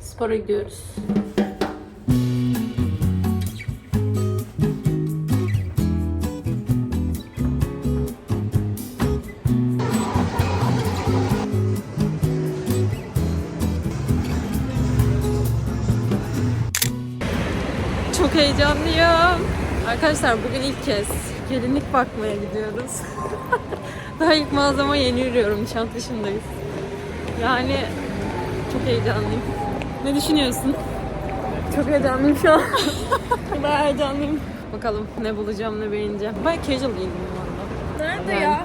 Spora gidiyoruz. Çok heyecanlıyım. Arkadaşlar bugün ilk kez gelinlik bakmaya gidiyoruz. Daha ilk mağazama yeni yürüyorum. Nişantaşı'ndayız. Yani çok heyecanlıyım. Ne düşünüyorsun? Çok heyecanlıyım şu an. Bayağı heyecanlıyım. Bakalım ne bulacağım ne beğeneceğim. Bayağı casual giyindim bu arada. Nerede Yani. ya?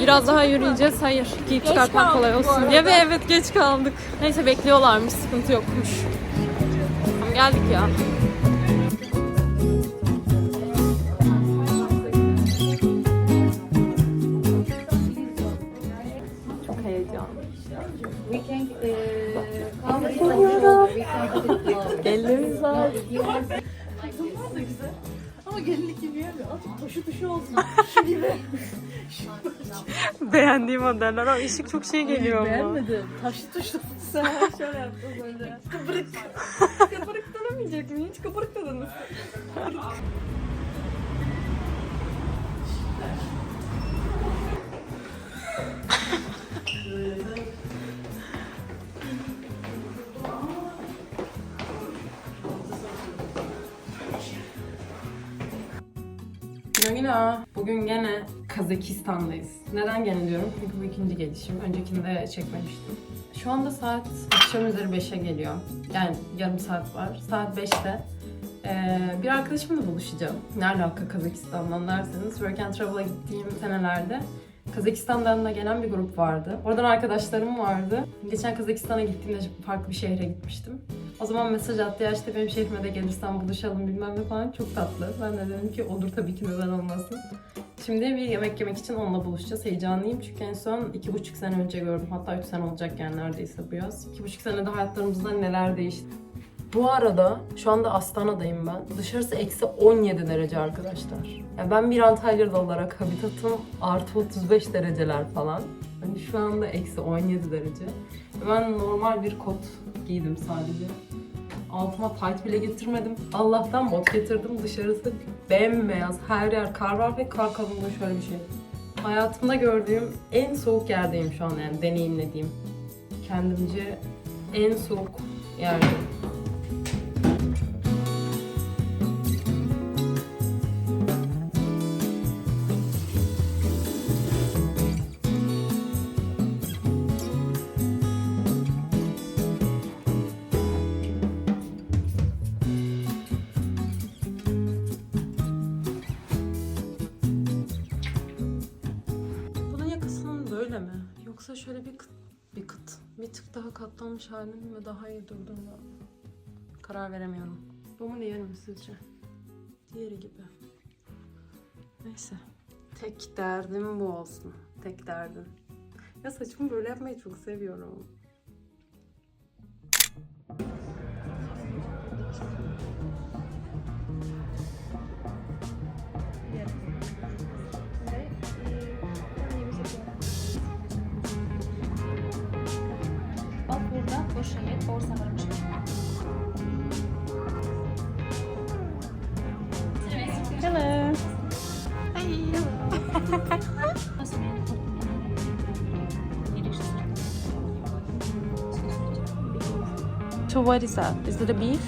Biraz daha yürüyeceğiz. Hayır. Giyip çıkartmak kolay olsun diye ve evet geç kaldık. Neyse bekliyorlarmış. Sıkıntı yokmuş. Tamam geldik ya. Elleriniz var. Ama gelinlik gibi yani. At taşı dışı olsun. Beğendiğim modeller. O ışık çok şey geliyor ama. Beğenmedim. Taşı tuşlu. Sen şöyle yaptın böyle. Kıpırık. Kıpırık denemeyecektim. Hiç kıpırık dediniz. Günaydın. Bugün gene Kazakistan'dayız. Neden gene diyorum? Çünkü bu ikinci gelişim. Öncekinde çekmemiştim. Şu anda saat akşam üzeri 5'e geliyor. Yani yarım saat var. Saat 5'te ee, bir arkadaşımla buluşacağım. Ne alaka Kazakistan'dan derseniz. Work and Travel'a gittiğim senelerde Kazakistan'dan da gelen bir grup vardı. Oradan arkadaşlarım vardı. Geçen Kazakistan'a gittiğimde farklı bir şehre gitmiştim. O zaman mesaj attı ya işte benim şehrime de gelirsen buluşalım bilmem ne falan çok tatlı. Ben de dedim ki olur tabii ki neden olmasın. Şimdi bir yemek yemek için onunla buluşacağız. Heyecanlıyım çünkü en son iki buçuk sene önce gördüm. Hatta üç sene olacak yani neredeyse bu yaz. İki buçuk senede hayatlarımızda neler değişti. Bu arada şu anda Astana'dayım ben. Dışarısı eksi 17 derece arkadaşlar. Ya ben bir Antalyalı olarak habitatım artı 35 dereceler falan. Hani şu anda eksi 17 derece. Ben normal bir kot giydim sadece. Altıma tight bile getirmedim. Allah'tan bot getirdim. Dışarısı bembeyaz. Her yer kar var ve kar kalınlığı şöyle bir şey. Hayatımda gördüğüm en soğuk yerdeyim şu an yani deneyimlediğim. Kendimce en soğuk yerdeyim. Yoksa şöyle bir kıt, bir kıt, bir tık daha katlanmış halini ve daha iyi durduğunda karar veremiyorum. Bu mu diğeri mi sizce? Diğeri gibi. Neyse. Tek derdim bu olsun. Tek derdim. Ya saçımı böyle yapmayı çok seviyorum. So what is that? Is it a beef?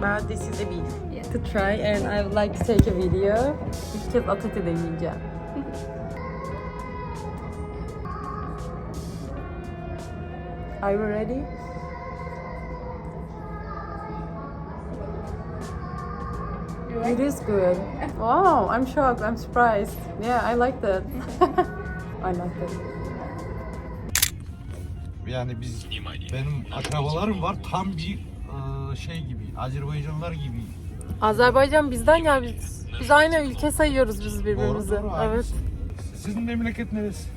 But this is a beef. To try and I would like to take a video. İlk kez at eti deneyeceğim. Are you ready? It is good. Wow, I'm shocked. I'm surprised. Yeah, I like that. I like that. Yani biz benim akrabalarım var tam bir şey gibi Azerbaycanlılar gibi. Azerbaycan bizden ya biz. Biz aynı ülke sayıyoruz biz birbirimizi. Doğru, doğru, evet. aynısı. Sizin memleket neresi?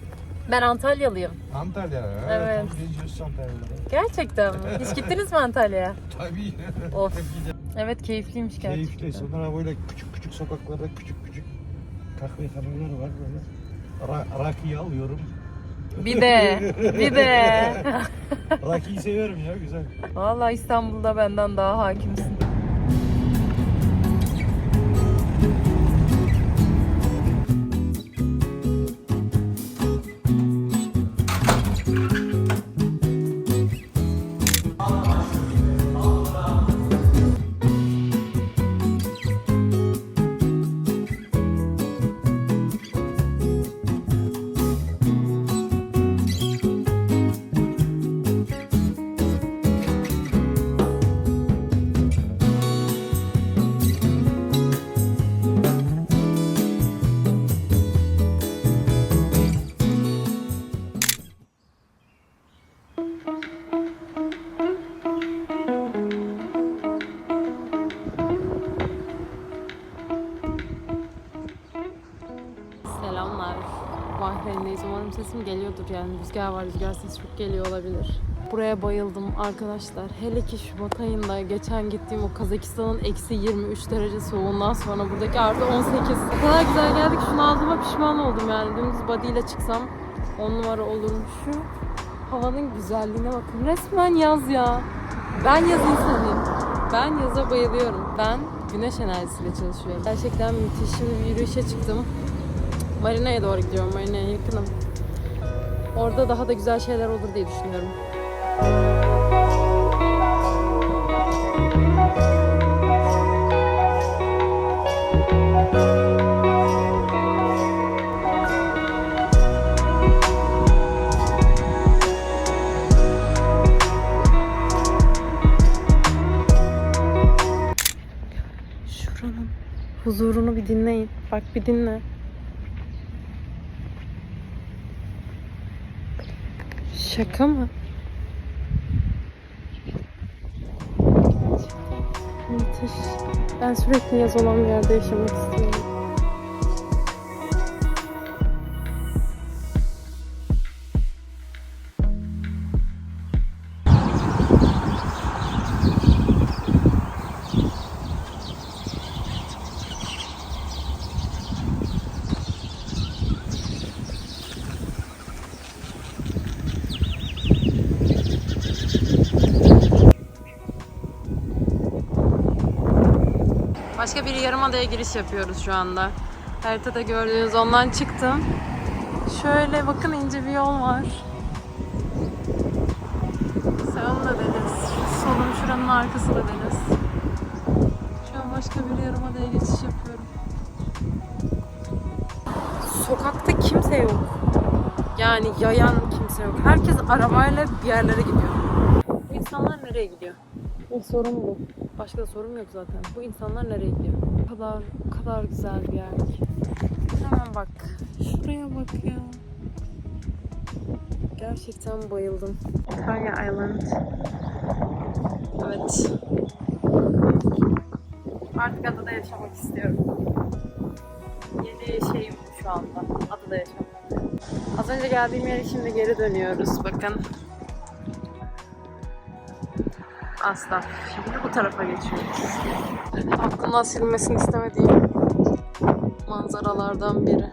Ben Antalyalıyım. Antalya. Evet. Benziyorsun Antalya'da. Gerçekten mi? Hiç gittiniz mi Antalya'ya? Tabii. Of. Evet keyifliymiş gerçekten. Keyifli. Sonra böyle küçük küçük sokaklarda küçük küçük kahvehaneler var böyle. Ra rakıyı alıyorum. Bir de, bir de. Rakıyı severim ya güzel. Vallahi İstanbul'da benden daha hakimsin. Selamlar. Bahreyn'deyiz. Umarım sesim geliyordur yani. Rüzgar var, rüzgar sesi çok geliyor olabilir. Buraya bayıldım arkadaşlar. Hele ki Şubat ayında geçen gittiğim o Kazakistan'ın eksi 23 derece soğuğundan sonra buradaki artı 18. O kadar güzel geldik. Şunu aldığıma pişman oldum yani. Dümdüz body ile çıksam 10 numara olurmuş. Şu havanın güzelliğine bakın. Resmen yaz ya. Ben yaz insanıyım. Ben yaza bayılıyorum. Ben güneş enerjisiyle çalışıyorum. Gerçekten müthiş. Bir yürüyüşe çıktım. Marina'ya doğru gidiyorum. Marina'ya yakınım. Orada daha da güzel şeyler olur diye düşünüyorum. Huzurunu bir dinleyin. Bak bir dinle. Şaka mı? Ben sürekli yaz olan bir yerde yaşamak istiyorum. Başka bir yarımadaya giriş yapıyoruz şu anda. Haritada gördüğünüz ondan çıktım. Şöyle bakın ince bir yol var. Sağımda deniz. Solum şuranın arkası da deniz. Şu an başka bir yarımadaya geçiş yapıyorum. Sokakta kimse yok. Yani yayan kimse yok. Herkes arabayla bir yerlere gidiyor. Bu insanlar nereye gidiyor? İlk sorun bu. Başka da sorum yok zaten. Bu insanlar nereye gidiyor? O kadar, o kadar güzel bir yer ki. Hemen bak. Şuraya bak ya. Gerçekten bayıldım. Antalya Island. Evet. Artık adada yaşamak istiyorum. Yeni şeyim bu şu anda. Adada yaşamak. Az önce geldiğim yere şimdi geri dönüyoruz. Bakın. Asla. Şimdi bu tarafa geçiyoruz. Aklımdan silmesini istemediğim manzaralardan biri.